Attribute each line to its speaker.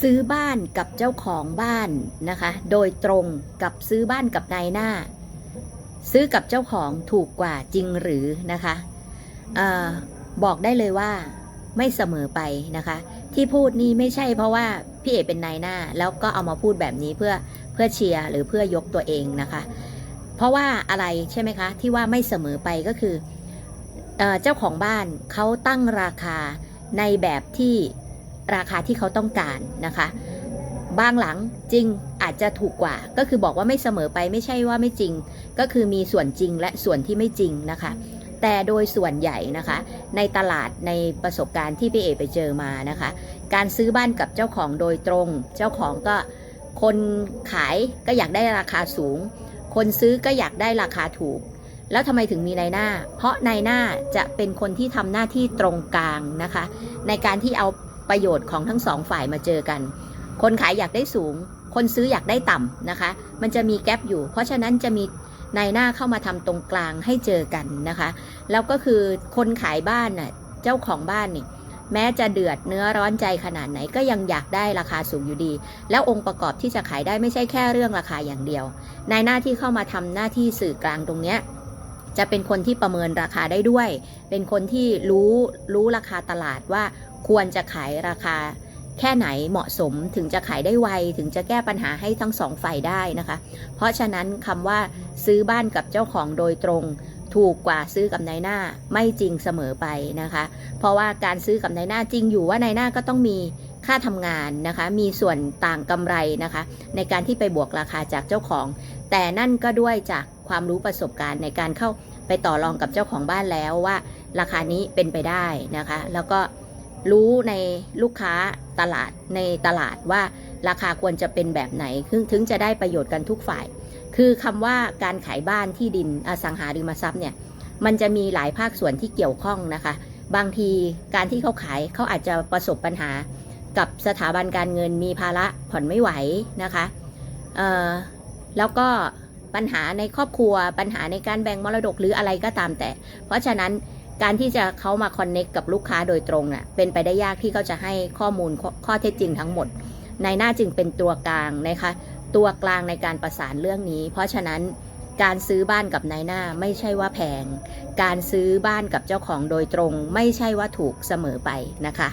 Speaker 1: ซื้อบ้านกับเจ้าของบ้านนะคะ โดยตรงกับซื้อบ้านกับนายหน้า ซื้อกับเจ้าของถูกกว่าจริงหรือนะคะอบอกได้เลยว่าไม่เสมอไปนะคะ ที่พูดนี่ไม่ใช่เพราะว่าพี่เอกเป็นนายหน้า แล้วก็เอามาพูดแบบนี้เพื่อเพื่อเชียร์หรือเพื่อยกตัวเองนะคะ เพราะว่าอะไรใช่ไหมคะ ที่ว่าไม่เสมอไปก็คือเอเจ้าของบ้านเขาตั้งราคาในแบบที่ ราคาที่เขาต้องการนะคะบางหลังจริงอาจจะถูกกว่า ก็คือบอกว่าไม่เสมอไปไม่ใช่ว่าไม่จริง ก็คือมีส่วนจริงและส่วนที่ไม่จริงนะคะ แต่โดยส่วนใหญ่นะคะ ในตลาดในประสบการณ์ที่พี่เอไปเจอมานะคะ การซื้อบ้านกับเจ้าของโดยตรง เจ้าของก็คนขายก็อยากได้ราคาสูง คนซื้อก็อยากได้ราคาถูก แล้วทำไมถึงมีนายหน้า เพราะนายหน้าจะเป็นคนที่ทำหน้าที่ตรงกลางนะคะ ในการที่เอา ประโยชน์ของทั้งสองฝ่ายมาเจอกัน คนขายอยากได้สูง คนซื้ออยากได้ต่ำนะคะ มันจะมีแกลบอยู่ เพราะฉะนั้นจะมีนายหน้าเข้ามาทำตรงกลางให้เจอกันนะคะ แล้วก็คือคนขายบ้านน่ะเจ้าของบ้านนี่แม้จะเดือดเนื้อร้อนใจขนาดไหนก็ยังอยากได้ราคาสูงอยู่ดี แล้วองค์ประกอบที่จะขายได้ไม่ใช่แค่เรื่องราคาอย่างเดียวนายหน้าที่เข้ามาทำหน้าที่สื่อกลางตรงเนี้ยจะเป็นคนที่ประเมินราคาได้ด้วย เป็นคนที่รู้รู้ราคาตลาดว่า ควรจะขายราคาแค่ไหนเหมาะสมถึงจะขายได้ไว ถึงจะแก้ปัญหาให้ทั้งสองฝ่ายได้นะคะ เพราะฉะนั้นคำว่าซื้อบ้านกับเจ้าของโดยตรง ถูกกว่าซื้อกับนายหน้าไม่จริงเสมอไปนะคะ เพราะว่าการซื้อกับนายหน้าจริงอยู่ว่านายหน้าก็ต้องมีค่าทำงานนะคะ มีส่วนต่างกำไรนะคะ ในการที่ไปบวกราคาจากเจ้าของ แต่นั่นก็ด้วยจากความรู้ประสบการณ์ในการเข้าไปต่อรองกับเจ้าของบ้านแล้วว่า ราคานี้เป็นไปได้นะคะ แล้วก็ รู้ในลูกค้าตลาดในตลาดว่าราคาควรจะเป็นแบบไหนถึงถึงจะได้ประโยชน์กันทุกฝ่าย คือคำว่าการขายบ้านที่ดินอสังหาริมทรัพย์เนี่ยมันจะมีหลายภาคส่วนที่เกี่ยวข้องนะคะ บางทีการที่เขาขายเขาอาจจะประสบปัญหา กับสถาบันการเงินมีภาระผ่อนไม่ไหวนะคะแล้วก็ปัญหาในครอบครัวปัญหาในการแบ่งมรดกหรืออะไรก็ตามแต่ เพราะฉะนั้น การที่จะเขามาคอนเน็กกับลูกค้าโดยตรงน่ะเป็นไปได้ยากที่เขาจะให้ข้อมูลข้อข้อเท็จจริงทั้งหมดในหน้าจึงเป็นตัวกลางนะคะตัวกลางในการประสานเรื่องนี้ เพราะฉะนั้นการซื้อบ้านกับนายหน้าไม่ใช่ว่าแพง การซื้อบ้านกับเจ้าของโดยตรง ไม่ใช่ว่าถูกเสมอไปนะคะ